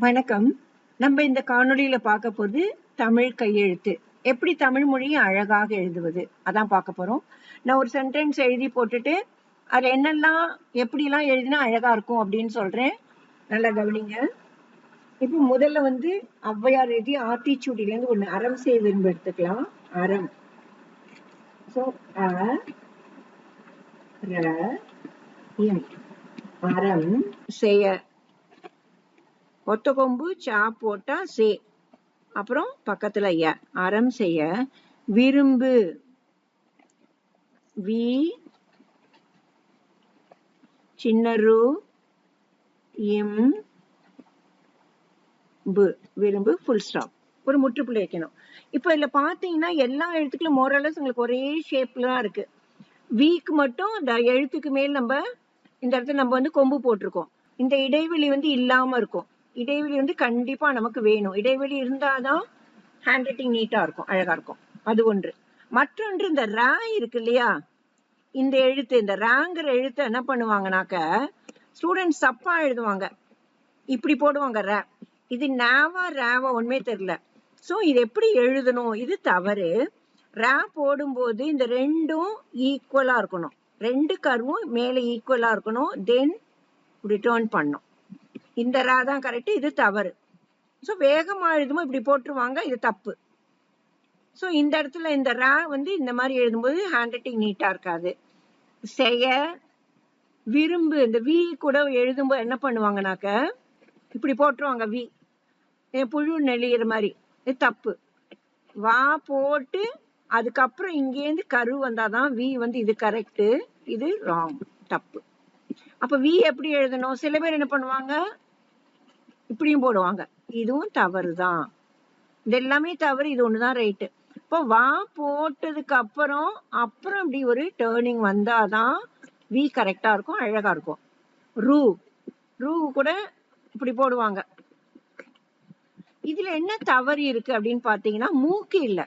வணக்கம். நம்ம இந்த காணொளியில பார்க்க போது தமிழ் கையெழுத்து. எப்படி தமிழ் மொழியை அழகாக எழுதுவது? அதான் பார்க்க போறோம். நான் ஒரு சென்டென்ஸ் எழுதி போட்டுட்டு அதுல என்னெல்லாம் எப்படிலாம் எழுதினா அழகா இருக்கும் அப்படின்னு சொல்றேன். நல்லா கவனிங்க. இப்போ முதல்ல வந்து ஔவையார் எழுதி ஆத்திச்சூடியில இருந்து ஒண்ணு அறம் செய்ய விரும்ப எடுத்துக்கலாம். அறம். ஸோ அறம் செய்ய ஒத்த கொம்பு சா போட்டா சே. அப்புறம் பக்கத்துல ய. அறம் செய்ய. விரும்பு. வி. சின்னரு. இம். பு. விரும்பு. ஃபுல் ஸ்டாப் ஒரு முற்றுப்புள்ளி வைக்கணும். இப்போ இதுல பாத்தீங்கன்னா எல்லா எழுத்துக்களும் மோரலஸ் உங்களுக்கு ஒரே ஷேப்ல தான் இருக்கு. வீக்கு மட்டும் இந்த எழுத்துக்கு மேல் நம்ம இந்த இடத்துல நம்ம வந்து கொம்பு போட்டிருக்கோம். இந்த இடைவெளி வந்து இல்லாம இருக்கும். இடைவெளி வந்து கண்டிப்பா நமக்கு வேணும். இடைவெளி இருந்தாதான் ஹேண்ட் ரைட்டிங் நீட்டா இருக்கும் அழகா இருக்கும். அது ஒன்று. மற்றொன்று இந்த ரா இருக்கு இல்லையா? இந்த எழுத்து இந்த ராங்கிற எழுத்தை என்ன பண்ணுவாங்கனாக்க ஸ்டூடெண்ட்ஸ் தப்பா எழுதுவாங்க. இப்படி போடுவாங்க ரே இது நாவா ரேவா ஒண்ணுமே தெரியல. ஸோ இது எப்படி எழுதணும்? இது தவறு. ரே போடும்போது இந்த ரெண்டும் ஈக்குவலா இருக்கணும். ரெண்டு கருவும் மேலே ஈக்குவலா இருக்கணும். தென் இப்படி டேர்ன் பண்ணும் இந்த ரா தான் கரெக்ட் இது தவறு. ஸோ வேகமாக எழுதுமோ இப்படி போட்டுருவாங்க இது தப்பு. ஸோ இந்த இடத்துல இந்த ரா வந்து இந்த மாதிரி எழுதும்போது ஹேண்ட் ரைட்டிங் நீட்டாக இருக்காது. செய்ய விரும்பு இந்த வி கூட எழுதும்போது என்ன பண்ணுவாங்கனாக்க இப்படி போட்டுருவாங்க வி. புழு நெளியிற மாதிரி. இது தப்பு. வா போட்டு அதுக்கப்புறம் இங்கேருந்து கரு வந்தாதான் வி வந்து இது கரெக்டு இது ராங் தப்பு. அப்போ வி எப்படி எழுதணும்? சில பேர் என்ன பண்ணுவாங்க இப்படியும் போடுவாங்க. இதுவும் தவறுதான். இது எல்லாமே தவறு இது ஒண்ணுதான் ரைட்டு இப்போ வா போட்டதுக்கு அப்புறம் அப்புறம் இப்படி ஒரு டேர்னிங் வந்தாதான் வி கரெக்டா இருக்கும் அழகா இருக்கும். ரூ. ரூ கூட இப்படி போடுவாங்க. இதுல என்ன தவறு இருக்கு அப்படின்னு பாத்தீங்கன்னா மூக்கு இல்ல.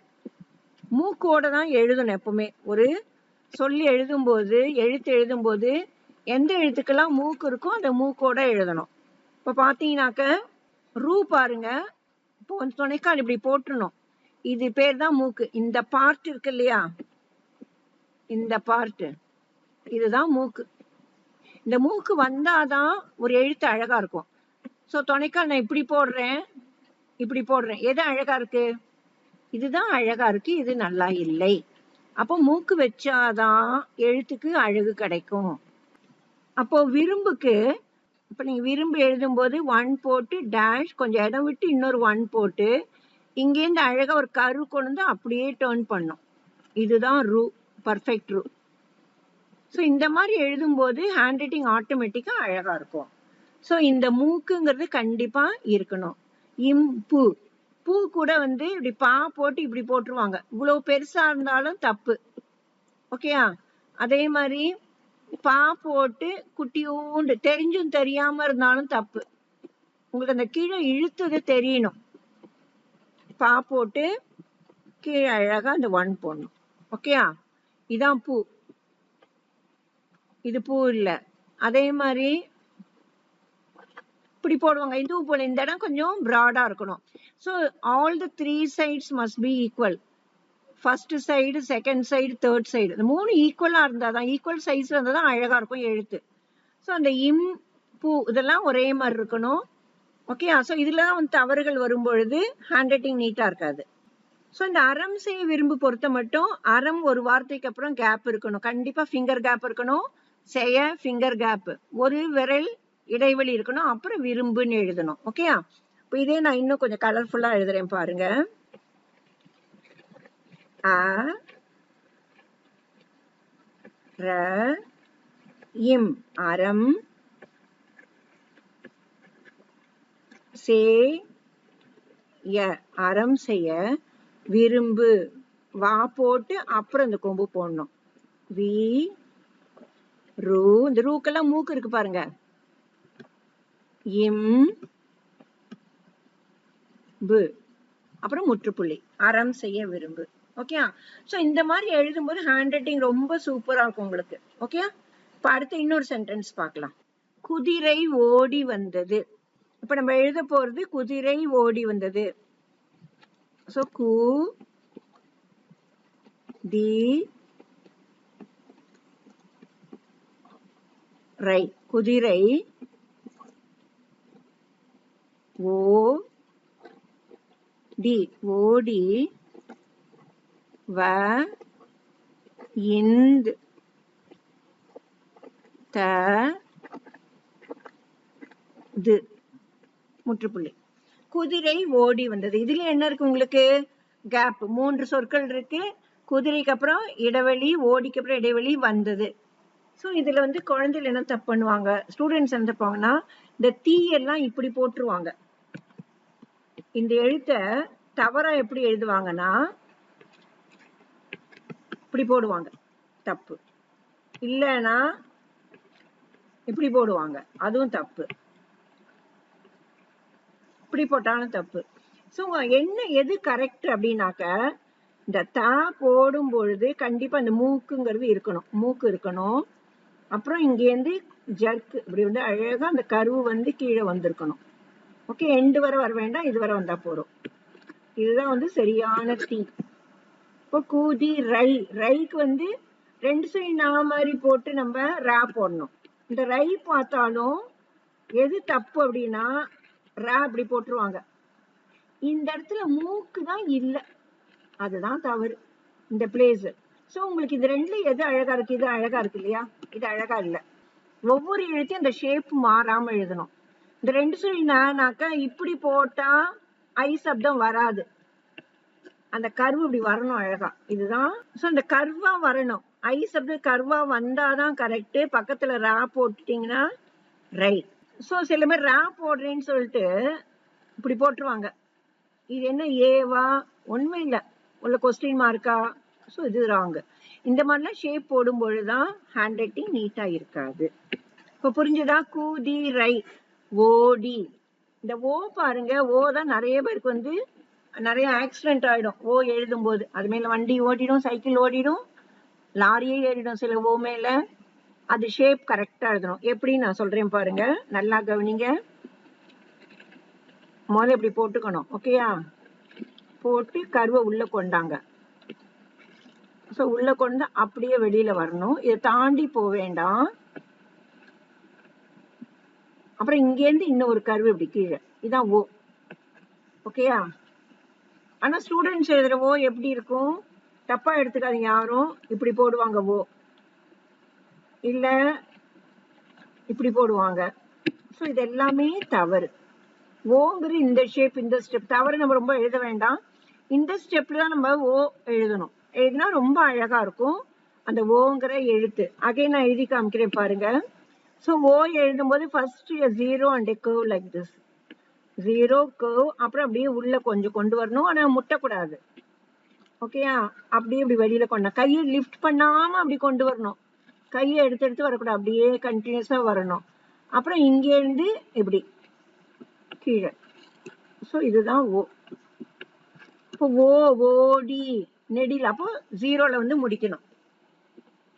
மூக்கோட தான் எழுதணும் எப்பவுமே. ஒரு சொல்லி எழுதும்போது எழுத்து எழுதும்போது எந்த எழுத்துக்கெல்லாம் மூக்கு இருக்கோ அந்த மூக்கோட எழுதணும். இப்ப பாத்தீங்கன்னாக்க ரூ பாருங்க. இப்போ வந்து துணைக்கால் இப்படி போட்டுருணும் இது பேர் தான் மூக்கு. இந்த பார்ட் இருக்கு இல்லையா? இந்த பார்ட் இதுதான் மூக்கு. இந்த மூக்கு வந்தாதான் ஒரு எழுத்து அழகா இருக்கும். ஸோ துணைக்கால் நான் இப்படி போடுறேன். இப்படி போடுறேன். எது அழகா இருக்கு? இதுதான் அழகா இருக்கு. இது நல்லா இல்லை. அப்போ மூக்கு வச்சாதான் எழுத்துக்கு அழகு கிடைக்கும். அப்போ விரும்புக்கு இப்போ நீங்கள் விரும்பி எழுதும்போது ஒன் போட்டு டேஷ் கொஞ்சம் இடம் விட்டு இன்னொரு ஒன் போட்டு இங்கேருந்து அழகாக ஒரு கரு கொண்டு வந்து அப்படியே டேர்ன் பண்ணும். இதுதான் ரூ பர்ஃபெக்ட் ரூ ஸோ இந்த மாதிரி எழுதும்போது ஹேண்ட் ரைட்டிங் ஆட்டோமேட்டிக்காக அழகாக இருக்கும். ஸோ இந்த மூக்குங்கிறது கண்டிப்பாக இருக்கணும். இம் பூ. பூ கூட வந்து இப்படி பா போட்டு இப்படி போட்டுருவாங்க. இவ்வளோ பெருசாக இருந்தாலும் தப்பு. ஓகேயா அதே மாதிரி பா போட்டு குட்டியூண்டு. தெரிஞ்சும் தெரியாம இருந்தாலும் தப்பு. உங்களுக்கு அந்த கீழே இழுத்தது தெரியணும். பா போட்டு கீழே அழகா அந்த ஒன் போடணும். ஓகேயா இதான் பூ. இது பூ இல்ல. அதே மாதிரி இப்படி போடுவாங்க. இதுவும் போல இந்த இடம் கொஞ்சம் ப்ராடா இருக்கணும். So all the three sides must be equal first side second side third side இந்த மூணு ஈக்குவலாக இருந்தால் தான் ஈக்குவல் சைஸில் இருந்தால் தான் அழகாக இருக்கும் எழுத்து. ஸோ அந்த இம் பூ இதெல்லாம் ஒரே மாதிரி இருக்கணும். ஓகே ஸோ இதில் தான் வந்து தவறுகள் வரும்பொழுது ஹேண்ட் ரைட்டிங் நீட்டாக இருக்காது. ஸோ இந்த அறம் செய்ய விரும்பு பொறுத்த மட்டும் அறம் ஒரு வார்த்தைக்கு அப்புறம் கேப் இருக்கணும். கண்டிப்பாக ஃபிங்கர் கேப் இருக்கணும். செய்ய ஃபிங்கர் கேப் ஒரு விரல் இடைவெளி இருக்கணும். அப்புறம் விரும்புன்னு எழுதணும். ஓகேயா இப்போ இதே நான் இன்னும் கொஞ்சம் கலர்ஃபுல்லாக எழுதுறேன் பாருங்கள் அ ர இம் அறம் சே ய அறம் செய்ய விரும்பு வா போட்டு அப்புறம் இந்த கொம்பு போடணும். வி ரூ இந்த ரூக்கெல்லாம் மூக்கு இருக்கு பாருங்க. இம் பு அப்புறம் முற்றுப்புள்ளி. அறம் செய்ய விரும்பு. ஓகே சோ இந்த மாதிரி எழுதும்போது ஹேண்ட் ரைட்டிங் ரொம்ப சூப்பரா இருக்கும் உங்களுக்கு. ஓகே இப்போ அடுத்து இன்னொரு சென்டென்ஸ் பார்க்கலாம். குதிரை ஓடி வந்தது. இப்ப நம்ம எழுத போறது குதிரை ஓடி வந்தது. சோ கு தி ரை. குதிரை ஓ டி. ஓடி வ இந்த் த து. முற்றுப்புள்ளி. குதிரை ஓடி வந்தது. இதுல என்ன இருக்கு உங்களுக்கு? கேப் மூன்று சொற்கள் இருக்கு. குதிரைக்கு அப்புறம் இடைவெளி ஓடிக்கு அப்புறம் இடைவெளி வந்தது. ஸோ இதுல வந்து குழந்தைகள் என்ன தப்பு பண்ணுவாங்க? ஸ்டூடெண்ட்ஸ் என்ன தப்பாங்கன்னா இந்த தீ எல்லாம் இப்படி போட்டுருவாங்க. இந்த எழுத்த தவறா எப்படி எழுதுவாங்கன்னா இப்படி போடுவாங்க. தப்பு. இல்லைன்னா இப்படி போடுவாங்க. அதுவும் தப்பு. இப்படி போட்டாலும் தப்பு. ஸோ என்ன எது கரெக்ட் அப்படின்னாக்க இந்த தா போடும் பொழுது கண்டிப்பா அந்த மூக்குங்கிறது இருக்கணும். மூக்கு இருக்கணும். அப்புறம் இங்கேருந்து ஜர்க்கு இப்படி வந்து அழகா அந்த கருவு வந்து கீழே வந்திருக்கணும். ஓகே எண்டு வரை வர வேண்டாம் இது வரை வந்தா போதும். இதுதான் வந்து சரியான தீ. இப்போ கூதி ரை ரைக்கு வந்து ரெண்டு சைடு நா மாதிரி போட்டு நம்ம ரா போடணும். இந்த ரை பார்த்தாலும் எது தப்பு அப்படின்னா ரா அப்படி போட்டுருவாங்க. இந்த இடத்துல மூக்கு தான் இல்லை. அதுதான் தவறு. இந்த பிளேஸ் ஸோ உங்களுக்கு இது ரெண்டுல எது அழகா இருக்கு? இது அழகா இருக்கு இல்லையா? இது அழகா இல்லை. ஒவ்வொரு எழுத்தையும் அந்த ஷேப் மாறாம எழுதணும். இந்த ரெண்டு சொல்லி நானாக்கா இப்படி போட்டா ஐ சப்தம் வராது. அந்த கருவு இப்படி வரணும் அழகா. இதுதான். ஸோ அந்த கர்வா வரணும். ஐஸ் அப்படி கர்வா வந்தாதான் கரெக்ட் பக்கத்துல ரா போட்டுட்டீங்கன்னா ரைட் ஸோ சில பேர் ரா போடுறேன்னு சொல்லிட்டு இப்படி போட்டுருவாங்க. இது என்ன ஏவா ஒண்ணுமே இல்லை. உள்ள கொஸ்டின் மார்க்கா ஸோ இது ராங் இந்த மாதிரிலாம் ஷேப் போடும் பொழுதுதான் ஹேண்ட் ரைட்டிங் நீட்டா இருக்காது. இப்போ புரிஞ்சுதா? கூதி ரை. ஓடி இந்த ஓ பாருங்க ஓ தான் நிறைய பேருக்கு வந்து நிறைய ஆக்சிடென்ட் ஆயிடும். ஓ எழுதும் போது அது மேல வண்டி ஓடிடும் சைக்கிள் ஓடிடும் லாரியே ஏறிடும். சில ஓ மேல அது ஷேப் கரெக்டா எழுதணும் எப்படி நான் சொல்றேன் பாருங்க. நல்லா கவனிங்க. முதல்ல இப்படி போட்டுக்கணும். ஓகேயா போட்டு கருவை உள்ள கொண்டாங்க. ஸோ உள்ள கொண்டு அப்படியே வெளியில வரணும். இதை தாண்டி போக வேண்டாம். அப்புறம் இங்கேருந்து இன்னும் ஒரு கருவு இப்படி கீழே. இதான் ஓ. ஓகேயா ஆனா ஸ்டூடெண்ட்ஸ் எழுதுறவோ ஓ எப்படி இருக்கும்? தப்பா எடுத்துக்காதீங்க யாரும் இப்படி போடுவாங்க ஓ இல்ல இப்படி போடுவாங்க. ஸோ இது எல்லாமே தவறு. ஓங்கிற இந்த ஷேப் இந்த ஸ்டெப் தவறு நம்ம ரொம்ப எழுத வேண்டாம். இந்த ஸ்டெப்ல தான் நம்ம ஓ எழுதணும். எழுதினா ரொம்ப அழகா இருக்கும். அந்த ஓங்கிற எழுத்து. அகை நான் எழுதி காமிக்கிறேன் பாருங்க. ஸோ ஓ எழுதும் போது first zero and curve like this zero curve அப்புறம் அப்படியே உள்ள கொஞ்சம் கொண்டு வரணும். ஆனா முட்டக்கூடாது. ஓகேயா அப்படியே இப்படி வெளியில கொண்டு கையை லிஃப்ட் பண்ணாம அப்படி கொண்டு வரணும். கையை எடுத்து எடுத்து வரக்கூடாது. அப்படியே கண்டினியூஸா வரணும். அப்புறம் இங்கே இருந்து இப்படி கீழே. ஸோ இதுதான் ஓ இப்போ ஓ ஓடி நெடில். அப்போ ஜீரோல வந்து முடிக்கணும்.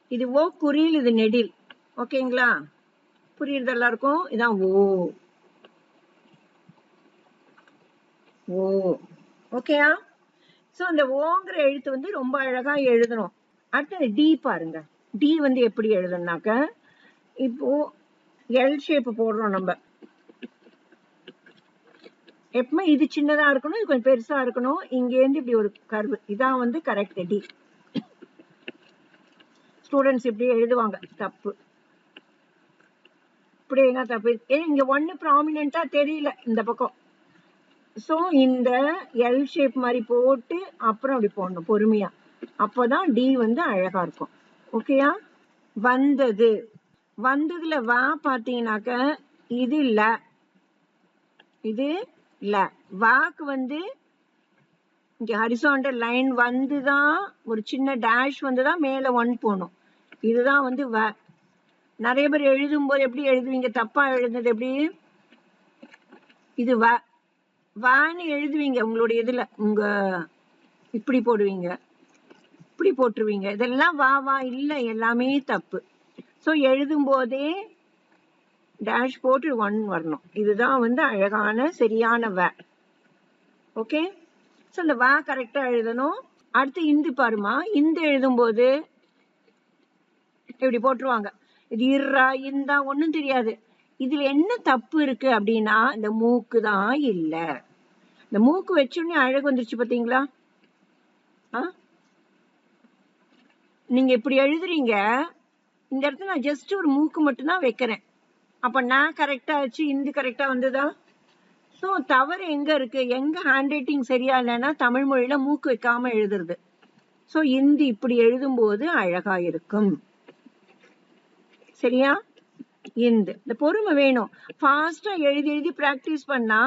இது ஓ குறியில் இது நெடில். ஓகேங்களா புரியுறது எல்லாருக்கும்? இதான் ஓ ஓ ஓகேயா ஸோ அந்த ஓங்கிற எழுத்து வந்து ரொம்ப அழகா எழுதணும். அடுத்தது டி பாருங்க. டி வந்து எப்படி எழுதணும்னாக்க இப்போ எல் ஷேப் போடுறோம் நம்ம. எப்பவுமே இது சின்னதா இருக்கணும் இது கொஞ்சம் பெருசா இருக்கணும். இங்கேருந்து இப்படி ஒரு கர்வு. இதான் வந்து கரெக்ட் டி ஸ்டூடெண்ட்ஸ் இப்படி எழுதுவாங்க. தப்பு. இப்படி என்ன தப்பு? ஏன் இங்க ஒண்ணு ப்ராமினா தெரியல இந்த பக்கம். சோ இந்த எல் ஷேப் மாதிரி போட்டு அப்புறம் அப்படி போடணும் பொறுமையா. அப்பதான் டி வந்து அழகா இருக்கும். ஓகேயா வந்தது. வந்ததுல வா பார்த்தீங்கன்னாக்க இது ல. இது ல. வாக்கு வந்து இங்க ஹரிசாண்டல் லைன் வந்துதான் ஒரு சின்ன டேஷ் வந்துதான் மேல ஒன் போகணும். இதுதான் வந்து வ. நிறைய பேர் எழுதும் போது எப்படி எழுதுவீங்க? தப்பா எழுதுனது எப்படி? இது வ. வான்னு எழுதுவீங்க உங்களுடைய இதுல உங்க இப்படி போடுவீங்க இப்படி போட்டுருவீங்க. இதெல்லாம் வா வா இல்ல எல்லாமே தப்பு. ஸோ எழுதும் போதே டேஷ் போட்டு ஒன் வரணும். இதுதான் வந்து அழகான சரியான வே. ஓகே ஸோ இந்த வா கரெக்டாக எழுதணும். அடுத்து இந்து பாருமா. இந்து எழுதும்போது இப்படி போட்டுருவாங்க. இது இர்ரா இந்தா ஒன்றும் தெரியாது. இதுல என்ன தப்பு இருக்கு அப்படின்னா இந்த மூக்கு தான் இல்ல. இந்த மூக்கு வச்சோடனே அழகு வந்துருச்சு பாத்தீங்களா? நீங்க இப்படி எழுதுறீங்க இந்த இடத்துல நான் ஜஸ்ட் ஒரு மூக்கு மட்டும்தான் வைக்கிறேன். அப்ப நான் கரெக்டா ஆச்சு இந்து கரெக்டா வந்ததா? ஸோ தவறு எங்க இருக்கு? எங்க ஹேண்ட் ரைட்டிங் சரியா இல்லைன்னா தமிழ் மொழியில மூக்கு வைக்காம எழுதுறது. ஸோ இந்தி இப்படி எழுதும்போது அழகா இருக்கும். சரியா? இந்த இந்த பொறுமை வேணும். ஃபாஸ்டா எழுதி எழுதி பிராக்டிஸ் பண்ணா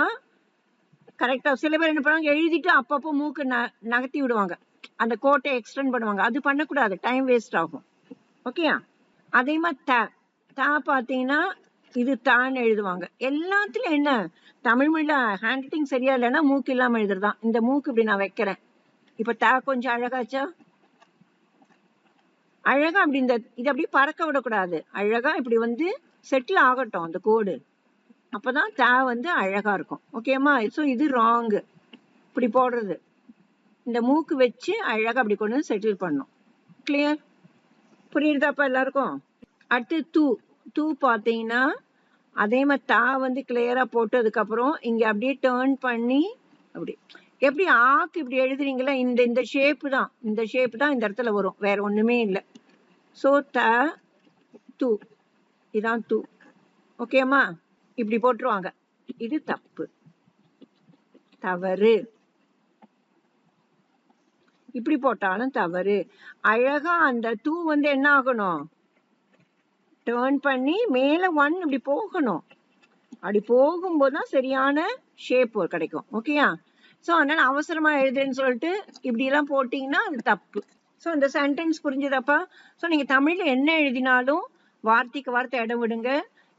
கரெக்டா சில பேர் என்ன பண்ணுவாங்க எழுதிட்டு அப்பப்போ மூக்கு ந நகர்த்தி விடுவாங்க. அந்த கோட்டை எக்ஸ்டெண்ட் பண்ணுவாங்க. அது பண்ணக்கூடாது. டைம் வேஸ்ட் ஆகும். ஓகேயா அதே மாதிரி த தா பார்த்தீங்கன்னா இது தான் எழுதுவாங்க. எல்லாத்துலயும் என்ன? தமிழ் மொழியில ஹேண்ட் ரைட்டிங் சரியா இல்லைன்னா மூக்கு இல்லாம எழுதுறதான் இந்த மூக்கு இப்படி நான் வைக்கிறேன். இப்ப த கொஞ்சம் அழகாச்சா? அழகா அப்படி இந்த இது அப்படியே பறக்க விடக்கூடாது. அழகா இப்படி வந்து செட்டில் ஆகட்டும் அந்த கோடு. அப்பதான் தா வந்து அழகா இருக்கும். ஓகேம்மா ஸோ இது ராங்கு இப்படி போடுறது. இந்த மூக்கு வச்சு அழகா அப்படி கொண்டு வந்து செட்டில் பண்ணும். கிளியர் புரியுதாப்பா எல்லாருக்கும்? அடுத்து தூ. தூ பார்த்தீங்கன்னா அதே மாதிரி தா வந்து கிளியரா போட்டதுக்கப்புறம் இங்க அப்படியே டேர்ன் பண்ணி அப்படி. எப்படி ஆக்கு இப்படி எழுதுறீங்களா? இந்த இந்த ஷேப்பு தான். இந்த ஷேப் தான் இந்த இடத்துல வரும். வேற ஒண்ணுமே இல்லை. So the. தூ இதான் தூ. ஓகேம்மா இப்படி போட்டுருவாங்க. இது தப்பு. தவறு. இப்படி போட்டாலும் தவறு. அழகா அந்த தூ வந்து என்ன ஆகணும்? டேர்ன் பண்ணி மேல ஒன் இப்படி போகணும். அப்படி போகும்போது தான் சரியான ஷேப் கிடைக்கும். ஓகேயா ஸோ அதனால அவசரமா எழுதுறேன்னு சொல்லிட்டு இப்படி எல்லாம் போட்டீங்கன்னா அது தப்பு. ஸோ இந்த சென்டென்ஸ் புரிஞ்சுதாப்பா ஸோ நீங்க தமிழ்ல என்ன எழுதினாலும் வார்த்தைக்கு வார்த்தை இடம் விடுங்க.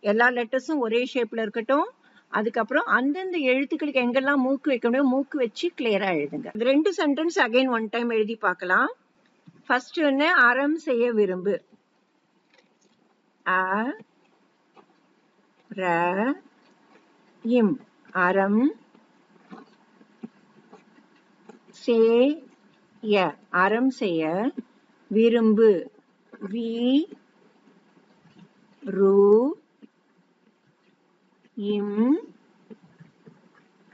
எல்லா லெட்டர்ஸும் ஒரே ஷேப்ல இருக்கட்டும். அதுக்கப்புறம் அந்தந்த எழுத்துக்களுக்கு எங்கெல்லாம் மூக்கு வைக்க முடியும் மூக்கு வச்சு கிளியரா எழுதுங்க. ரெண்டு சென்டென்ஸ் அகைன் ஒன் டைம் எழுதி பார்க்கலாம். ஃபர்ஸ்ட் ஒன்று அறம் செய்ய விரும்பு. அ ர இம். அறம் சே ய அறம் செய்ய விரும்பு வி ரு இம்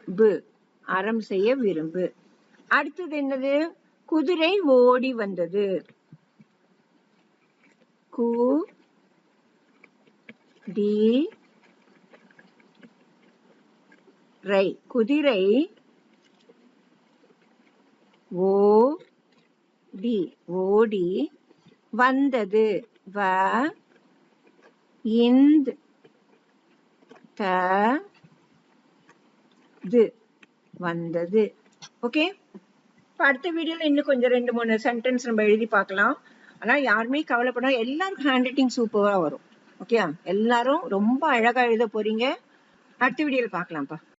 பு. அறம் செய்ய விரும்பு. அடுத்தது என்னது? குதிரை ஓடி வந்தது. கு டி ரை. குதிரை ஓ டி ஓடி வந்தது. வ இந்த் த து. வந்தது. ஓகே? இப்போ அடுத்த வீடியோவில் இன்னும் கொஞ்சம் ரெண்டு மூணு சென்டென்ஸ் நம்ம எழுதி பார்க்கலாம். ஆனா யாருமே கவலைப்படாம எல்லாருக்கும் ஹேண்ட் ரைட்டிங் சூப்பராக வரும். ஓகே? எல்லாரும் ரொம்ப அழகா எழுத போறீங்க. அடுத்த வீடியோவில் பார்க்கலாம்ப்பா.